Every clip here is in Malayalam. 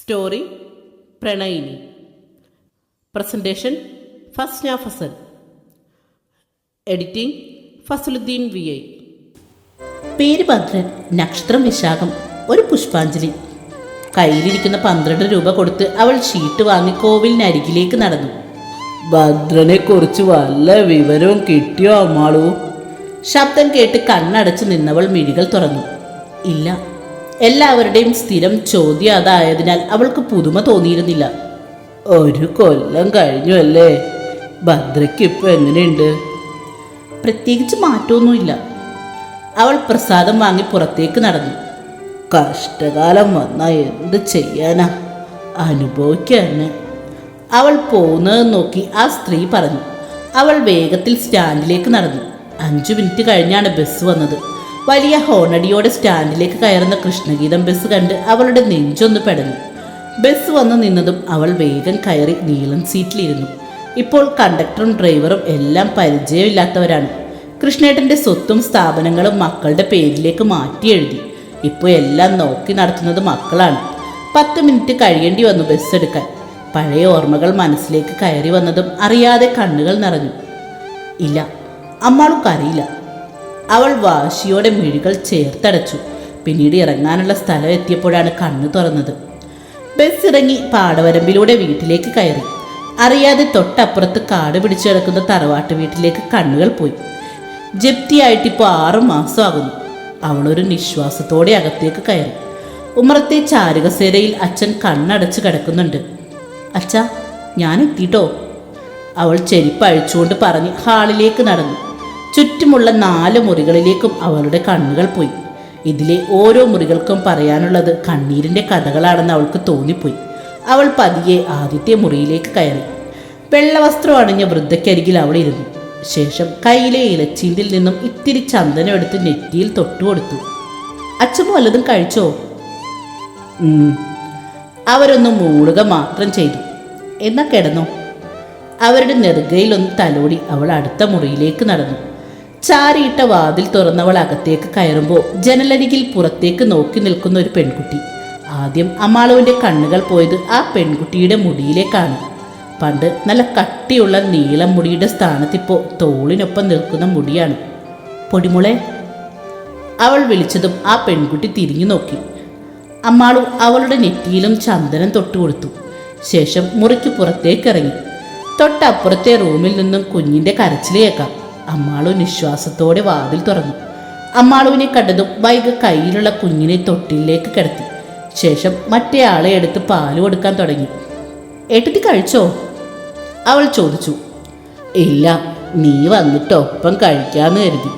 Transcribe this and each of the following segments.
Story പ്രണയിനി. Presentation Fasna Fasal editing Fasaluddin V I. പേര് ഭദ്രൻ നക്ഷത്രം വിശാഖം ഒരു പുഷ്പാഞ്ജലി. കയ്യിലിരിക്കുന്ന പന്ത്രണ്ട് രൂപ കൊടുത്ത് അവൾ ഷീട്ട് വാങ്ങി കോവിലിനരികിലേക്ക് നടന്നു. ഭദ്രനെ കുറിച്ച് വല്ല വിവരവും കിട്ടിയോ അമ്മാളൂ? ശബ്ദം കേട്ട് കണ്ണടച്ച് നിന്നവൾ മിഴികൾ തുറന്നു. ഇല്ല എല്ലാവരുടെയും സ്ഥിരം ചോദ്യം അതായതിനാൽ അവൾക്ക് പുതുമ തോന്നിയിരുന്നില്ല. ഒരു കൊല്ലം കഴിഞ്ഞു അല്ലേ ഭദ്രയ്ക്ക് ഇപ്പൊ എങ്ങനെയുണ്ട്? പ്രത്യേകിച്ച് മാറ്റമൊന്നുമില്ല. അവൾ പ്രസാദം വാങ്ങി പുറത്തേക്ക് നടന്നു. കഷ്ടകാലം വന്നാൽ എന്ത് ചെയ്യാനാ? അനുഭവിക്കാന്. അവൾ പോകുന്നത് നോക്കി ആ സ്ത്രീ പറഞ്ഞു. അവൾ വേഗത്തിൽ സ്റ്റാൻഡിലേക്ക് നടന്നു. അഞ്ചു മിനിറ്റ് കഴിഞ്ഞാണ് ബസ് വന്നത്. വലിയ ഹോണടിയോടെ സ്റ്റാൻഡിലേക്ക് കയറുന്ന കൃഷ്ണഗീതം ബസ് കണ്ട് അവളുടെ നെഞ്ചൊന്ന് പെടഞ്ഞു. ബസ് വന്നു നിന്നതും അവൾ വേഗം കയറി നീളം സീറ്റിലിരുന്നു. ഇപ്പോൾ കണ്ടക്ടറും ഡ്രൈവറും എല്ലാം പരിചയമില്ലാത്തവരാണ്. കൃഷ്ണേട്ടന്റെ സ്വത്തും സ്ഥാപനങ്ങളും മക്കളുടെ പേരിലേക്ക് മാറ്റി എഴുതി. ഇപ്പോൾ എല്ലാം നോക്കി നടത്തുന്നത് മക്കളാണ്. പത്ത് മിനിറ്റ് കഴിയേണ്ടി വന്നു ബസ് എടുക്കാൻ. പഴയ ഓർമ്മകൾ മനസ്സിലേക്ക് കയറി വന്നതും അറിയാതെ കണ്ണുകൾ നിറഞ്ഞു. ഇല്ല അമ്മാൾക്ക് അറിയില്ല അവൾ വാശിയോടെ മിഴികൾ ചേർത്തടച്ചു. പിന്നീട് ഇറങ്ങാനുള്ള സ്ഥലം എത്തിയപ്പോഴാണ് കണ്ണു തുറന്നത്. ബസ് ഇറങ്ങി പാടവരമ്പിലൂടെ വീട്ടിലേക്ക് കയറി. അറിയാതെ തൊട്ടപ്പുറത്ത് കാട് പിടിച്ചു കിടക്കുന്ന തറവാട്ട് വീട്ടിലേക്ക് കണ്ണുകൾ പോയി. ജപ്തിയായിട്ടിപ്പോൾ ആറു മാസമാകുന്നു. അവളൊരു നിശ്വാസത്തോടെ അകത്തേക്ക് കയറി. ഉമ്മറത്തെ ചാരുകസേരയിൽ അച്ഛൻ കണ്ണടച്ച് കിടക്കുന്നുണ്ട്. അച്ഛാ ഞാൻ എത്തിട്ടോ അവൾ ചെരിപ്പ് അഴിച്ചുകൊണ്ട് പറഞ്ഞ് ഹാളിലേക്ക് നടന്നു. ചുറ്റുമുള്ള നാല് മുറികളിലേക്കും അവളുടെ കണ്ണുകൾ പോയി. ഇതിലെ ഓരോ മുറികൾക്കും പറയാനുള്ളത് കണ്ണീരിന്റെ കഥകളാണെന്ന് അവൾക്ക് തോന്നിപ്പോയി. അവൾ പതിയെ ആദ്യത്തെ മുറിയിലേക്ക് കയറി. വെള്ളവസ്ത്രം അണിഞ്ഞ വൃദ്ധയ്ക്കരികിൽ അവൾ ഇരുന്നു. ശേഷം കയ്യിലെ ഇലച്ചീന്തിൽ നിന്നും ഇത്തിരി ചന്ദനം എടുത്ത് നെറ്റിയിൽ തൊട്ടുകൊടുത്തു. അച്ഛൻ വല്ലതും കഴിച്ചോ. അവരൊന്ന് മൂളുക മാത്രം ചെയ്തു. എന്നാ കിടന്നോ? അവരുടെ നെറുകയിലൊന്ന് തലോടി അവൾ അടുത്ത മുറിയിലേക്ക് നടന്നു. ചാരിയിട്ട വാതിൽ തുറന്നവൾ അകത്തേക്ക് കയറുമ്പോൾ ജനലരികിൽ പുറത്തേക്ക് നോക്കി നിൽക്കുന്ന ഒരു പെൺകുട്ടി. ആദ്യം അമ്മാളുവിന്റെ കണ്ണുകൾ പോയത് ആ പെൺകുട്ടിയുടെ മുടിയിലേക്കാണ്. പണ്ട് നല്ല കട്ടിയുള്ള നീളം മുടിയുടെ സ്ഥാനത്തിപ്പോൾ തോളിനൊപ്പം നിൽക്കുന്ന മുടിയാണ്. പൊടിമുളെ അവൾ വിളിച്ചതും ആ പെൺകുട്ടി തിരിഞ്ഞു നോക്കി. അമ്മാളു അവളുടെ നെറ്റിയിലും ചന്ദനം തൊട്ടുകൊടുത്തു ശേഷം മുറിക്ക് പുറത്തേക്കിറങ്ങി തൊട്ടപ്പുറത്തെ റൂമിൽ നിന്നും കുഞ്ഞിന്റെ കരച്ചിൽ കേൾക്കാം അമ്മാളു നിശ്വാസത്തോടെ വാതിൽ തുറന്നു. അമ്മാളുവിനെ കണ്ടതും വൈകി കയ്യിലുള്ള കുഞ്ഞിനെ തൊട്ടിലേക്ക് കിടത്തി. ശേഷം മറ്റേ ആളെ എടുത്ത് പാൽ കൊടുക്കാൻ തുടങ്ങി. ഏട്ടത്തി കഴിച്ചോ? അവൾ ചോദിച്ചു. ഇല്ല നീ വന്നിട്ട് ഒപ്പം കഴിക്കാന്ന് കരുതി.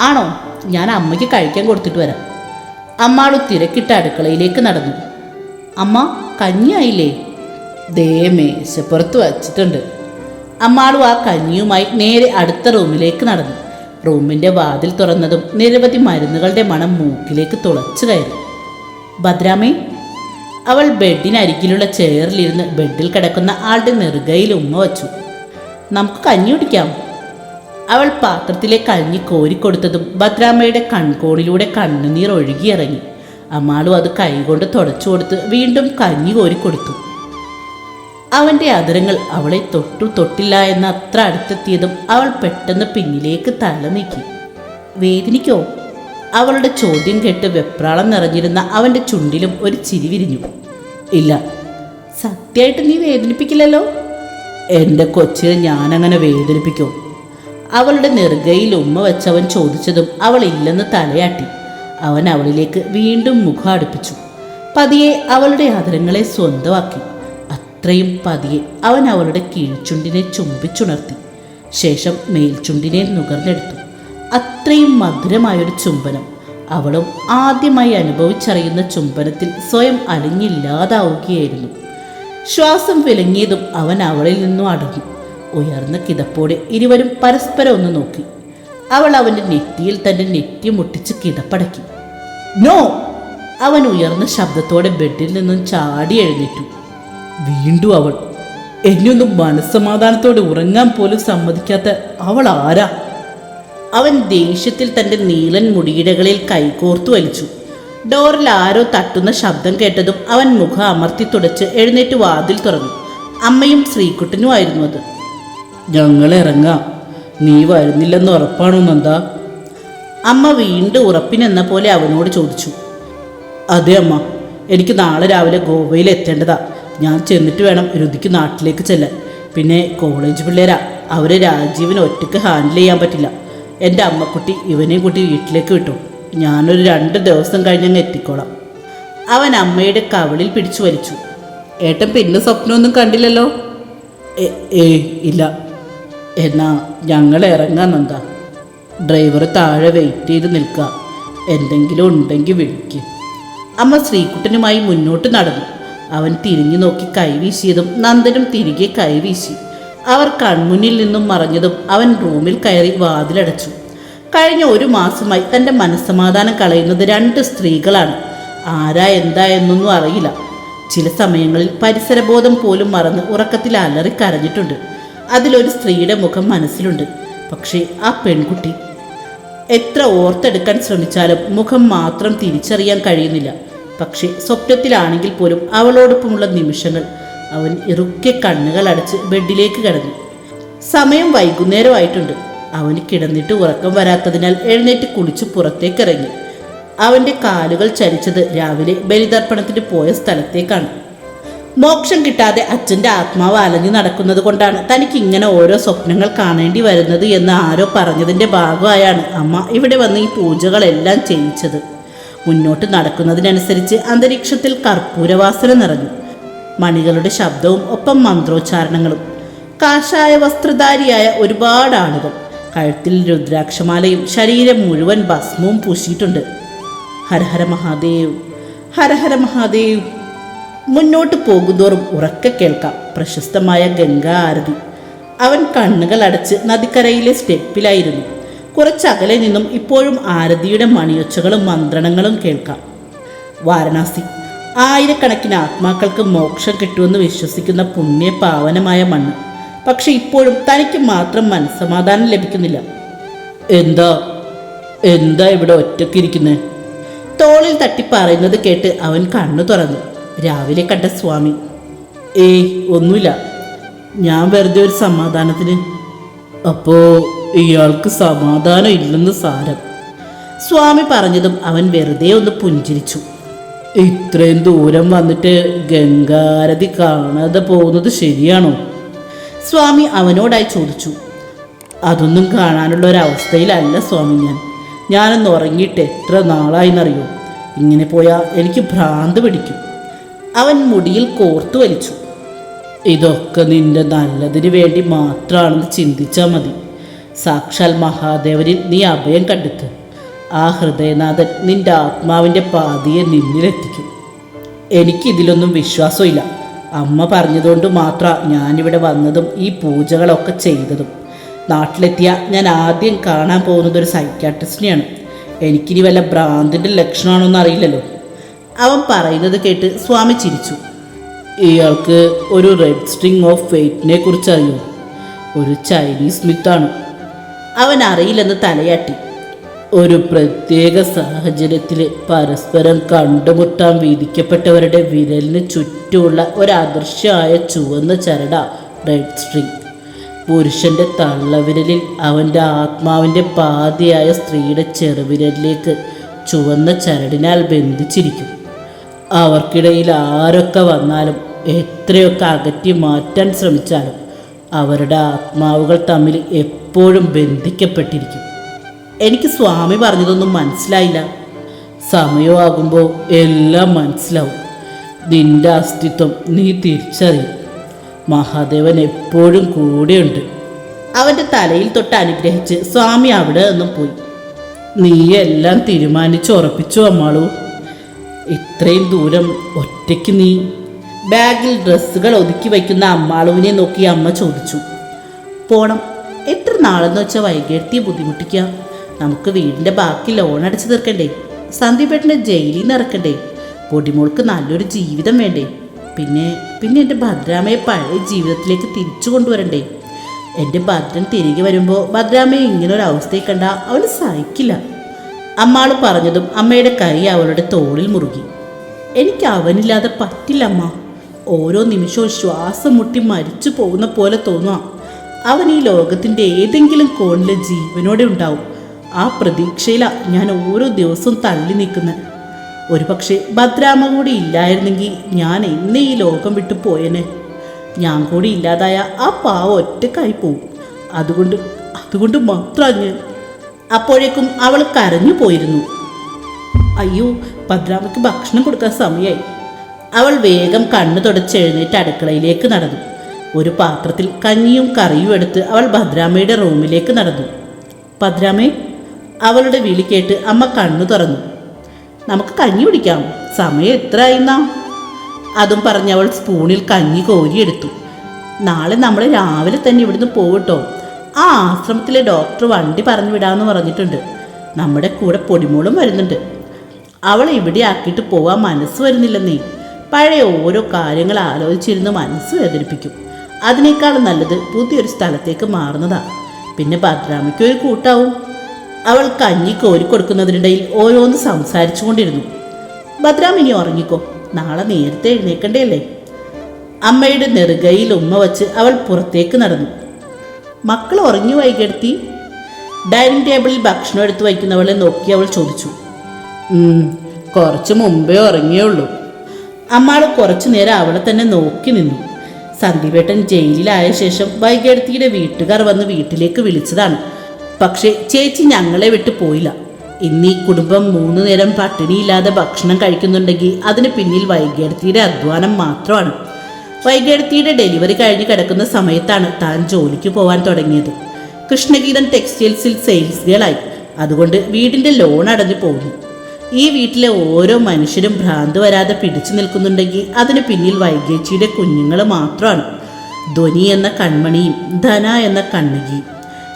ആണോ? ഞാൻ അമ്മയ്ക്ക് കഴിക്കാൻ കൊടുത്തിട്ട് വരാം. അമ്മാളു തിരക്കിട്ട അടുക്കളയിലേക്ക് നടന്നു. അമ്മ കഞ്ഞിയായില്ലേ? ദേ മേശപ്പുറത്ത് വച്ചിട്ടുണ്ട്. അമ്മാളു ആ കഞ്ഞിയുമായി നേരെ അടുത്ത റൂമിലേക്ക് നടന്നു. റൂമിന്റെ വാതിൽ തുറന്നതും നിരവധി മരുന്നുകളുടെ മണം മൂക്കിലേക്ക് തുളച്ചു കയറി. ഭദ്രാമേ അവൾ ബെഡിനരികിലുള്ള ചെയറിലിരുന്ന് ബെഡിൽ കിടക്കുന്ന ആളുടെ നെറുകയിൽ ഉമ്മ വച്ചു. നമുക്ക് കഞ്ഞി കുടിക്കാം. അവൾ പാത്രത്തിലെ കഞ്ഞി കോരിക്കൊടുത്തതും ഭദ്രാമ്മയുടെ കൺകോണിലൂടെ കണ്ണുനീർ ഒഴുകിയിറങ്ങി. അമ്മാളു അത് കൈകൊണ്ട് തുടച്ചു കൊടുത്ത് വീണ്ടും കഞ്ഞി കോരിക്കൊടുത്തു അവന്റെ അതിരങ്ങൾ അവളെ തൊട്ടു തൊട്ടില്ല എന്ന് അത്ര അടുത്തെത്തിയതും അവൾ പെട്ടെന്ന് പിന്നിലേക്ക് തല നീക്കി. വേദനിക്കോ? അവളുടെ ചോദ്യം കേട്ട് വെപ്രാളം നിറഞ്ഞിരുന്ന അവന്റെ ചുണ്ടിലും ഒരു ചിരി വിരിഞ്ഞു. ഇല്ല. സത്യമായിട്ട് നീ വേദനിപ്പിക്കില്ലല്ലോ? എന്റെ കൊച്ചിനെ ഞാനങ്ങനെ വേദനിപ്പിക്കോ? അവളുടെ നെറുകയിൽ ഉമ്മ വെച്ചവൻ ചോദിച്ചതും അവൾ ഇല്ലെന്ന് തലയാട്ടി. അവൻ അവളിലേക്ക് വീണ്ടും മുഖം അടുപ്പിച്ചു. പതിയെ അവളുടെ ആദരങ്ങളെ സ്വന്തമാക്കി. അത്രയും പതിയെ അവൻ അവളുടെ കീഴ്ചുണ്ടിനെ ചുംബിച്ചുണർത്തി. ശേഷം മേൽചുണ്ടിനെ നുകർന്നെടുത്തു. അത്രയും മധുരമായൊരു ചുംബനം. അവളും ആദ്യമായി അനുഭവിച്ചറിയുന്ന ചുംബനത്തിൽ സ്വയം അലിഞ്ഞില്ലാതാവുകയായിരുന്നു. ശ്വാസം വിലങ്ങിയതും അവൻ അവളിൽ നിന്നും അടങ്ങി ഉയർന്ന കിതപ്പോടെ ഇരുവരും പരസ്പരം ഒന്ന് നോക്കി. അവൾ അവന്റെ നെറ്റിയിൽ തന്റെ നെറ്റി മുട്ടിച്ച് കിതപ്പടക്കി. നോ! അവൻ ഉയർന്ന ശബ്ദത്തോടെ ബെഡിൽ നിന്നും ചാടി എഴുന്നേറ്റു. വീണ്ടും അവൾ. എന്നെയൊന്നും മനസ്സമാധാനത്തോടെ ഉറങ്ങാൻ പോലും സമ്മതിക്കാത്ത അവൾ ആരാ? അവൻ ദേഷ്യത്തിൽ തന്റെ നീലൻ മുടിയിടകളിൽ കൈകോർത്തു വലിച്ചു. ഡോറിൽ ആരോ തട്ടുന്ന ശബ്ദം കേട്ടതും അവൻ മുഖം അമർത്തി തുടച്ച് എഴുന്നേറ്റ് വാതിൽ തുറന്നു. അമ്മയും ശ്രീകുട്ടനുമായിരുന്നു അത്. ഞങ്ങൾ ഇറങ്ങാം. നീ വരുന്നില്ലെന്ന് ഉറപ്പാണോ നന്ദാ? അമ്മ വീണ്ടും ഉറപ്പിനെന്ന പോലെ അവനോട് ചോദിച്ചു. അതെ അമ്മ. എനിക്ക് നാളെ രാവിലെ ഗോവയിൽ എത്തേണ്ടതാ. ഞാൻ ചെന്നിട്ട് വേണം രുതിക്ക് നാട്ടിലേക്ക് ചെല്ലാൻ. പിന്നെ കോളേജ് പിള്ളേരാ അവരെ രാജീവിന് ഒറ്റയ്ക്ക് ഹാൻഡിൽ ചെയ്യാൻ പറ്റില്ല. എന്റെ അമ്മക്കുട്ടി ഇവനെയും കൂട്ടി വീട്ടിലേക്ക് വിട്ടു. ഞാനൊരു രണ്ട് ദിവസം കഴിഞ്ഞങ്ങ് എത്തിക്കോളാം. അവൻ അമ്മയുടെ കവളിൽ പിടിച്ചു വലിച്ചു. ഏട്ടൻ പിന്നെ സ്വപ്നമൊന്നും കണ്ടില്ലല്ലോ? ഏ ഇല്ല. എന്നാ ഞങ്ങൾ ഇറങ്ങാൻ എന്താ ഡ്രൈവർ താഴെ വെയിറ്റ് ചെയ്ത് നിൽക്കുക എന്തെങ്കിലും ഉണ്ടെങ്കിൽ വിളിക്കും. അമ്മ ശ്രീകുട്ടനുമായി മുന്നോട്ട് നടന്നു. അവൻ തിരിഞ്ഞു നോക്കി കൈവീശിയതും നന്ദനും തിരികെ കൈവീശി അവർ കൺമുന്നിൽ നിന്നും മറഞ്ഞതും അവൻ റൂമിൽ കയറി വാതിലടച്ചു. കഴിഞ്ഞ ഒരു മാസമായി തന്റെ മനസ്സമാധാനം കളയുന്നത് രണ്ട് സ്ത്രീകളാണ്. ആരാ എന്താ എന്നൊന്നും അറിയില്ല. ചില സമയങ്ങളിൽ പരിസരബോധം പോലും മറന്ന് ഉറക്കത്തിൽ അലറി കരഞ്ഞിട്ടുണ്ട്. അതിലൊരു സ്ത്രീയുടെ മുഖം മനസ്സിലുണ്ട്. പക്ഷേ ആ പെൺകുട്ടി എത്ര ഓർത്തെടുക്കാൻ ശ്രമിച്ചാലും മുഖം മാത്രം തിരിച്ചറിയാൻ കഴിയുന്നില്ല. പക്ഷേ സ്വപ്നത്തിലാണെങ്കിൽ പോലും അവളോടൊപ്പമുള്ള നിമിഷങ്ങൾ അവൻ ഇറുക്കെ കണ്ണുകൾ അടച്ച് ബെഡിലേക്ക് കിടന്നു. സമയം വൈകുന്നേരമായിട്ടുണ്ട്. അവന് കിടന്നിട്ട് ഉറക്കം വരാത്തതിനാൽ എഴുന്നേറ്റ് കുളിച്ച് പുറത്തേക്കിറങ്ങി. അവന്റെ കാലുകൾ ചലിച്ചത് രാവിലെ ബലിതർപ്പണത്തിന് പോയ സ്ഥലത്തേക്കാണ്. മോക്ഷം കിട്ടാതെ അച്ഛന്റെ ആത്മാവ് അലഞ്ഞു നടക്കുന്നത് കൊണ്ടാണ് തനിക്ക് ഇങ്ങനെ ഓരോ സ്വപ്നങ്ങൾ കാണേണ്ടി വരുന്നത് എന്ന് ആരോ പറഞ്ഞതിന്റെ ഭാഗമായാണ് അമ്മ ഇവിടെ വന്ന് ഈ പൂജകളെല്ലാം ചെയ്യിച്ചത്. മുന്നോട്ട് നടക്കുന്നതിനനുസരിച്ച് അന്തരീക്ഷത്തിൽ കർപ്പൂരവാസന നിറഞ്ഞു. മണികളുടെ ശബ്ദവും ഒപ്പം മന്ത്രോച്ചാരണങ്ങളും. കാഷായ വസ്ത്രധാരിയായ ഒരുപാട് ആളുകൾ. കഴുത്തിൽ രുദ്രാക്ഷമാലയും ശരീരം മുഴുവൻ ഭസ്മവും പൂശിയിട്ടുണ്ട്. ഹരഹര മഹാദേവ് ഹരഹര മഹാദേവ്. മുന്നോട്ട് പോകുന്തോറും ഉറക്കെ കേൾക്കാം പ്രശസ്തമായ ഗംഗാ ആരതി. അവൻ കണ്ണുകൾ അടച്ച് നദിക്കരയിലെ സ്റ്റെപ്പിലായിരുന്നു. കുറച്ചകലെ നിന്നും ഇപ്പോഴും ആരതിയുടെ മണിയൊച്ചകളും മന്ത്രണങ്ങളും കേൾക്കാം. വാരണാസി ആയിരക്കണക്കിന് ആത്മാക്കൾക്ക് മോക്ഷം കിട്ടുമെന്ന് വിശ്വസിക്കുന്ന പുണ്യ പാവനമായ മണ്ണ്. പക്ഷെ ഇപ്പോഴും തനിക്ക് മാത്രം മനസ്സമാധാനം ലഭിക്കുന്നില്ല. എന്താ? എന്താ ഇവിടെ ഒറ്റക്കിരിക്കുന്നേ തോളിൽ തട്ടി പറയുന്നത് കേട്ട് അവൻ കണ്ണു തുറന്നു. രാവിലെ കണ്ട സ്വാമി ഏയ് ഒന്നുമില്ല. ഞാൻ വെറുതെ ഒരു സമാധാനത്തിന്. അപ്പോ ഇയാൾക്ക് സമാധാനം ഇല്ലെന്ന് സാരം. സ്വാമി പറഞ്ഞതും അവൻ വെറുതെ ഒന്ന് പുഞ്ചിരിച്ചു. ഇത്രയും ദൂരം വന്നിട്ട് ഗംഗാരതി കാണാതെ പോകുന്നത് ശരിയാണോ? സ്വാമി അവനോടായി ചോദിച്ചു. അതൊന്നും കാണാനുള്ള ഒരവസ്ഥയിലല്ല സ്വാമി ഞാൻ. ഞാനൊന്ന് ഉറങ്ങിയിട്ട് എത്ര നാളായിന്നറിയോ? ഇങ്ങനെ പോയാൽ എനിക്ക് ഭ്രാന്ത് പിടിക്കും. അവൻ മുടിയിൽ കോർത്തു വലിച്ചു. ഇതൊക്കെ നിന്റെ നല്ലതിന് വേണ്ടി മാത്രമാണെന്ന് ചിന്തിച്ചാൽ മതി. സാക്ഷാൽ മഹാദേവനിൽ നീ അഭയം കണ്ടെത്ത്. ആ ഹൃദയനാഥൻ നിന്റെ ആത്മാവിന്റെ പാതിയെ നിന്നിലെത്തിക്കും. എനിക്കിതിലൊന്നും വിശ്വാസമില്ല. അമ്മ പറഞ്ഞതുകൊണ്ട് മാത്രം ഞാനിവിടെ വന്നതും ഈ പൂജകളൊക്കെ ചെയ്തതും. നാട്ടിലെത്തിയ ഞാൻ ആദ്യം കാണാൻ പോകുന്നത് ഒരു സൈക്കാട്രിസ്റ്റിനെയാണ്. എനിക്കിനി വല്ല ഭ്രാന്തിന്റെ ലക്ഷണമാണോന്ന് അറിയില്ലല്ലോ. അവൻ പറയുന്നത് കേട്ട് സ്വാമി ചിരിച്ചു. ഇയാൾക്ക് ഒരു റെഡ് സ്ട്രിങ് ഓഫ് ഫെയ്റ്റിനെ കുറിച്ച് അറിയൂ ഒരു ചൈനീസ് മിത്താണ്. അവൻ അറിയില്ലെന്ന് തലയാട്ടി. ഒരു പ്രത്യേക സാഹചര്യത്തിൽ പരസ്പരം കണ്ടുമുട്ടാൻ വിധിക്കപ്പെട്ടവരുടെ വിരലിന് ചുറ്റുമുള്ള ഒരദൃശ്യമായ ചുവന്ന ചരട റെഡ് സ്ട്രിങ്. പുരുഷന്റെ തള്ളവിരലിൽ അവന്റെ ആത്മാവിന്റെ പാതിയായ സ്ത്രീയുടെ ചെറുവിരലിലേക്ക് ചുവന്ന ചരടിനാൽ ബന്ധിച്ചിരിക്കും. അവർക്കിടയിൽ ആരൊക്കെ വന്നാലും എത്രയൊക്കെ അകറ്റി മാറ്റാൻ ശ്രമിച്ചാലും അവരുടെ ആത്മാവുകൾ തമ്മിൽ എപ്പോഴും ബന്ധിക്കപ്പെട്ടിരിക്കും. എനിക്ക് സ്വാമി പറഞ്ഞതൊന്നും മനസ്സിലായില്ല. സമയമാകുമ്പോൾ എല്ലാം മനസ്സിലാവും. നിന്റെ അസ്തിത്വം നീ തിരിച്ചറിയും. മഹാദേവൻ എപ്പോഴും കൂടെയുണ്ട്. അവന്റെ തലയിൽ തൊട്ട് അനുഗ്രഹിച്ച് സ്വാമി അവിടെ നിന്നും പോയി. നീ എല്ലാം തീരുമാനിച്ച് ഉറപ്പിച്ചു അമ്മാളൂ. ഇത്രയും ദൂരം ഒറ്റയ്ക്ക് നീ. ബാഗിൽ ഡ്രസ്സുകൾ ഒതുക്കി വയ്ക്കുന്ന അമ്മാളുവിനെ നോക്കി അമ്മ ചോദിച്ചു. പോണം. എത്ര നാളെന്ന് വെച്ചാൽ വൈകിട്ടെത്തി ബുദ്ധിമുട്ടിക്കുക നമുക്ക് വീടിന്റെ ബാക്കി ലോൺ അടച്ചു തീർക്കണ്ടേ? സന്ദീപേട്ടനെ ജയിലിൽ നിന്ന് ഇറക്കണ്ടേ? പൊടിമോൾക്ക് നല്ലൊരു ജീവിതം വേണ്ടേ? പിന്നെ പിന്നെ എന്റെ ഭദ്രാമയെ പഴയ ജീവിതത്തിലേക്ക് തിരിച്ചു കൊണ്ടുവരണ്ടേ? എന്റെ ഭദ്രൻ തിരികെ വരുമ്പോൾ ഭദ്രാമയെ ഇങ്ങനെ ഒരു അവസ്ഥയിൽ കണ്ട അവന് സഹിക്കില്ല. അമ്മാൾ പറഞ്ഞതും അമ്മയുടെ കൈ അവളുടെ തോളിൽ മുറുകി. എനിക്ക് അവനില്ലാതെ പറ്റില്ല അമ്മ. ഓരോ നിമിഷവും ശ്വാസം മുട്ടി മരിച്ചു പോകുന്ന പോലെ തോന്നുക അവൻ ഈ ലോകത്തിന്റെ ഏതെങ്കിലും കോണിൽ ജീവനോടെ ഉണ്ടാവും. ആ പ്രതീക്ഷയിലാണ് ഞാൻ ഓരോ ദിവസവും തള്ളി നിൽക്കുന്നത് ഒരു പക്ഷേ ഭദ്രാമ കൂടി ഇല്ലായിരുന്നെങ്കിൽ ഞാൻ എന്നെ ഈ ലോകം വിട്ടു പോയനെ. ഞാൻ കൂടി ഇല്ലാതായ ആ പാവ ഒറ്റക്കായി പോവും. അതുകൊണ്ട് അതുകൊണ്ട് മാത്രമാണ് ഞാൻ. അപ്പോഴേക്കും അവൾ കരഞ്ഞു പോയിരുന്നു. അയ്യോ ഭദ്രാമയ്ക്ക് ഭക്ഷണം കൊടുക്കാൻ സമയമായി അവൾ വേഗം കണ്ണു തുടച്ചെഴുന്നേറ്റ് അടുക്കളയിലേക്ക് നടന്നു. ഒരു പാത്രത്തിൽ കഞ്ഞിയും കറിയും എടുത്ത് അവൾ ഭദ്രാമയുടെ റൂമിലേക്ക് നടന്നു. ഭദ്രാമേ അവളുടെ വിളി കേട്ട് അമ്മ കണ്ണു തുറന്നു. നമുക്ക് കഞ്ഞി കുടിക്കാം. സമയം എത്ര ആയിന്നാ അതും പറഞ്ഞ് അവൾ സ്പൂണിൽ കഞ്ഞി കോരിയെടുത്തു. നാളെ നമ്മൾ രാവിലെ തന്നെ ഇവിടുന്ന് പോകട്ടോ ആ ആശ്രമത്തിലെ ഡോക്ടർ വണ്ടി പറഞ്ഞു വിടാമെന്ന് പറഞ്ഞിട്ടുണ്ട്. നമ്മുടെ കൂടെ പൊടിമോളും വരുന്നുണ്ട്. അവളെ ഇവിടെ ആക്കിയിട്ട് പോവാൻ മനസ്സ് വരുന്നില്ലെന്നേ. പഴയ ഓരോ കാര്യങ്ങൾ ആലോചിച്ചിരുന്ന് മനസ്സ് വേദനിപ്പിക്കും. അതിനേക്കാൾ നല്ലത് പുതിയൊരു സ്ഥലത്തേക്ക് മാറുന്നതാണ് പിന്നെ ഭദ്രാമയ്ക്ക് ഒരു കൂട്ടാവും. അവൾ കഞ്ഞി കോരിക്കൊടുക്കുന്നതിനിടയിൽ ഓരോന്ന് സംസാരിച്ചു കൊണ്ടിരുന്നു ഭദ്രാമിനി ഉറങ്ങിക്കോ. നാളെ നേരത്തെ എഴുന്നേക്കണ്ടേ അമ്മയുടെ നെറുകയിൽ ഉമ്മ വച്ച് അവൾ പുറത്തേക്ക് നടന്നു. മക്കൾ ഉറങ്ങി വൈകിടത്തി ഡൈനിങ് ടേബിളിൽ ഭക്ഷണം എടുത്ത് വയ്ക്കുന്നവളെ നോക്കി അവൾ ചോദിച്ചു. "ഉം, കുറച്ച് മുമ്പേ ഉറങ്ങിയുള്ളൂ. അമ്മാൾ കുറച്ചു നേരം അവളെ തന്നെ നോക്കി നിന്നു. സന്ദീപേട്ടൻ ജയിലിലായ ശേഷം വൈകേടത്തിയുടെ വീട്ടുകാർ വന്ന് വീട്ടിലേക്ക് വിളിച്ചതാണ്. പക്ഷേ ചേച്ചി ഞങ്ങളെ വിട്ട് പോയില്ല. ഇന്ന് കുടുംബം മൂന്ന് നേരം പട്ടിണിയില്ലാതെ ഭക്ഷണം കഴിക്കുന്നുണ്ടെങ്കിൽ അതിന് പിന്നിൽ വൈകേടത്തിയുടെ അധ്വാനം മാത്രമാണ്. വൈകേടത്തിയുടെ ഡെലിവറി കഴിഞ്ഞ് കിടക്കുന്ന സമയത്താണ് താൻ ജോലിക്ക് പോകാൻ തുടങ്ങിയത്. കൃഷ്ണഗീതൻ ടെക്സ്റ്റൈൽസിൽ സെയിൽസ് ഗേളായി. അതുകൊണ്ട് വീടിന്റെ ലോൺ അടഞ്ഞു പോകുന്നു ഈ വീട്ടിലെ ഓരോ മനുഷ്യരും ഭ്രാന്ത് വരാതെ പിടിച്ചു നിൽക്കുന്നുണ്ടെങ്കിൽ അതിന് പിന്നിൽ വൈകേച്ചിയുടെ കുഞ്ഞുങ്ങൾ മാത്രമാണ്. ധ്വനി എന്ന കൺമണിയും ധന എന്ന കണ്ണകിയും.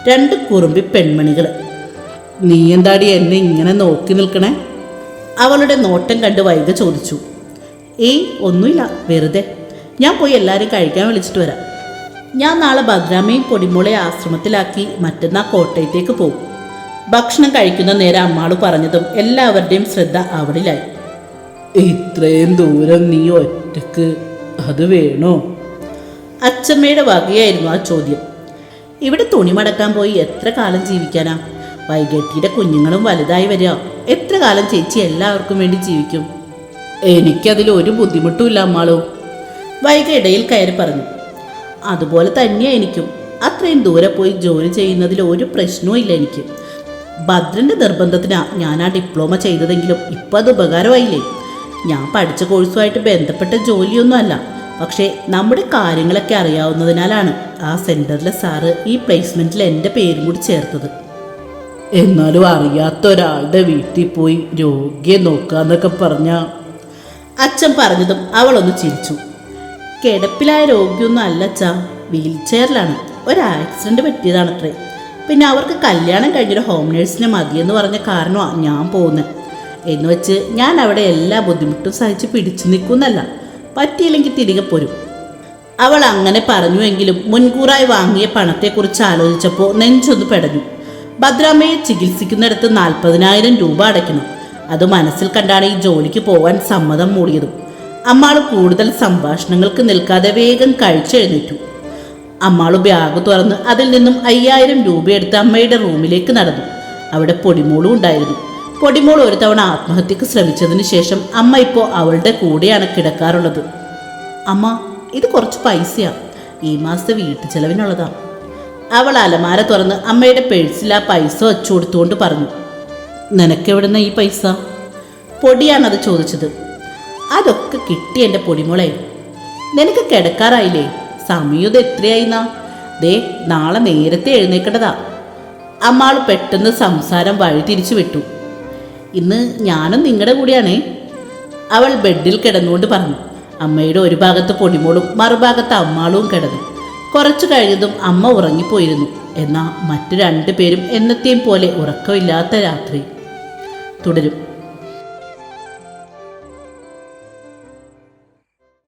രണ്ട് കുറുമ്പി പെൺമണികൾ. നീ എന്താടി എന്നെ ഇങ്ങനെ നോക്കി നിൽക്കണേ? അവളുടെ നോട്ടം കണ്ട് വൈക ചോദിച്ചു. ഏയ് ഒന്നുമില്ല വെറുതെ. ഞാൻ പോയി എല്ലാവരും കഴിക്കാൻ വിളിച്ചിട്ട് വരാം. ഞാൻ നാളെ ഭദ്രാമയും പൊടിമോളെ ആശ്രമത്തിലാക്കി മറ്റന്നാൾ കോട്ടയത്തേക്ക് പോകും. ഭക്ഷണം കഴിക്കുന്ന നേരം അമ്മാൾ പറഞ്ഞതും എല്ലാവരുടെയും ശ്രദ്ധ അവളിലായി. ഇത്രയും ദൂരം നീ ഒറ്റയ്ക്ക് അത് വേണോ? അച്ചമ്മയുടെ വകയായിരുന്നു ആ ചോദ്യം. ഇവിടെ തുണി മടക്കാൻ പോയി എത്ര കാലം ജീവിക്കാനാ? വൈകട്ടിയുടെ കുഞ്ഞുങ്ങളും വലുതായി വരിക. എത്ര കാലം ചേച്ചി എല്ലാവർക്കും വേണ്ടി ജീവിക്കും? എനിക്കതിൽ ഒരു ബുദ്ധിമുട്ടുമില്ല അമ്മാളോ. വൈക ഇടയിൽ കയറി പറഞ്ഞു. അതുപോലെ തന്നെയാണ് എനിക്കും. അത്രയും ദൂരെ പോയി ജോലി ചെയ്യുന്നതിൽ ഒരു പ്രശ്നവും ഇല്ല എനിക്ക്. ഭദ്രന്റെ നിർബന്ധത്തിനാണ് ഞാൻ ആ ഡിപ്ലോമ ചെയ്തതെങ്കിലും ഇപ്പം അത് ഉപകാരമായില്ലേ? ഞാൻ പഠിച്ച കോഴ്സുമായിട്ട് ബന്ധപ്പെട്ട ജോലിയൊന്നും അല്ല പക്ഷേ നമ്മുടെ കാര്യങ്ങളൊക്കെ അറിയാവുന്നതിനാലാണ് ആ സെന്ററിലെ സാറ് ഈ പ്ലേസ്മെന്റിൽ എന്റെ പേരും കൂടി ചേർത്തത്. എന്നാലും അറിയാത്ത ഒരാളുടെ വീട്ടിൽ പോയി രോഗിയെ നോക്കാന്നൊക്കെ പറഞ്ഞ. അച്ഛൻ പറഞ്ഞതും അവളൊന്ന് ചിരിച്ചു. കിടപ്പിലായ രോഗിയൊന്നും അല്ല അച്ഛാ. വീൽ ചെയറിലാണ്. ഒരു ആക്സിഡന്റ് പറ്റിയതാണത്രേ. പിന്നെ അവർക്ക് കല്യാണം കഴിഞ്ഞൊരു ഹോം നേഴ്സിനെ മതിയെന്ന് പറഞ്ഞ കാരണമാണ് ഞാൻ പോകുന്നത് എന്ന് വെച്ച് ഞാൻ അവിടെ എല്ലാ ബുദ്ധിമുട്ടും സഹിച്ച് പിടിച്ചു നിൽക്കുന്നല്ല. പറ്റിയില്ലെങ്കിൽ തിരികെ പോരും. അവൾ അങ്ങനെ പറഞ്ഞുവെങ്കിലും മുൻകൂറായി വാങ്ങിയ പണത്തെക്കുറിച്ച് ആലോചിച്ചപ്പോൾ നെഞ്ചൊന്ന് പെടഞ്ഞു. ഭദ്രാമ്മയെ ചികിത്സിക്കുന്നിടത്ത് നാൽപ്പതിനായിരം രൂപ അടയ്ക്കണം. അത് മനസ്സിൽ കണ്ടാണ് ഈ ജോലിക്ക് പോകാൻ സമ്മതം മൂടിയതും. അമ്മാൾ കൂടുതൽ സംഭാഷണങ്ങൾക്ക് നിൽക്കാതെ വേഗം കഴിച്ചെഴുന്നേറ്റു. അമ്മാൾ ബാഗ് തുറന്ന് അതിൽ നിന്നും അയ്യായിരം രൂപയെടുത്ത് അമ്മയുടെ റൂമിലേക്ക് നടന്നു. അവിടെ പൊടിമോളും ഉണ്ടായിരുന്നു. പൊടിമോൾ ഒരു തവണ ആത്മഹത്യക്ക് ശ്രമിച്ചതിന് ശേഷം അമ്മ ഇപ്പോൾ അവളുടെ കൂടെയാണ് കിടക്കാറുള്ളത്. അമ്മ ഇത് കുറച്ച് പൈസയാ. ഈ മാസത്തെ വീട്ടു ചെലവിനുള്ളതാ. അവൾ അലമാര തുറന്ന് അമ്മയുടെ പേഴ്സിൽ ആ പൈസ വച്ചു കൊടുത്തുകൊണ്ട് പറഞ്ഞു നിനക്കെവിടുന്ന ഈ പൈസ? പൊടിയാണത് ചോദിച്ചത്. അതൊക്കെ കിട്ടി എന്റെ പൊടിമോളെ. നിനക്ക് കിടക്കാറായില്ലേ? സമയം എത്രയായിന്നാ? ദേ നാളെ നേരത്തെ എഴുന്നേക്കേണ്ടതാ അമ്മാൾ പെട്ടെന്ന് സംസാരം വഴി തിരിച്ചു വിട്ടു. ഇന്ന് ഞാനും നിങ്ങളുടെ കൂടെയാണേ. അവൾ ബെഡിൽ കിടന്നുകൊണ്ട് പറഞ്ഞു. അമ്മയുടെ ഒരു ഭാഗത്ത് പൊടിമോളും മറുഭാഗത്ത് അമ്മാളും കിടന്നു. കുറച്ചു കഴിഞ്ഞതും അമ്മ ഉറങ്ങിപ്പോയിരുന്നു. എന്നാൽ മറ്റു രണ്ടു പേരും എന്നത്തെയും പോലെ ഉറക്കമില്ലാത്ത രാത്രി. തുടരും.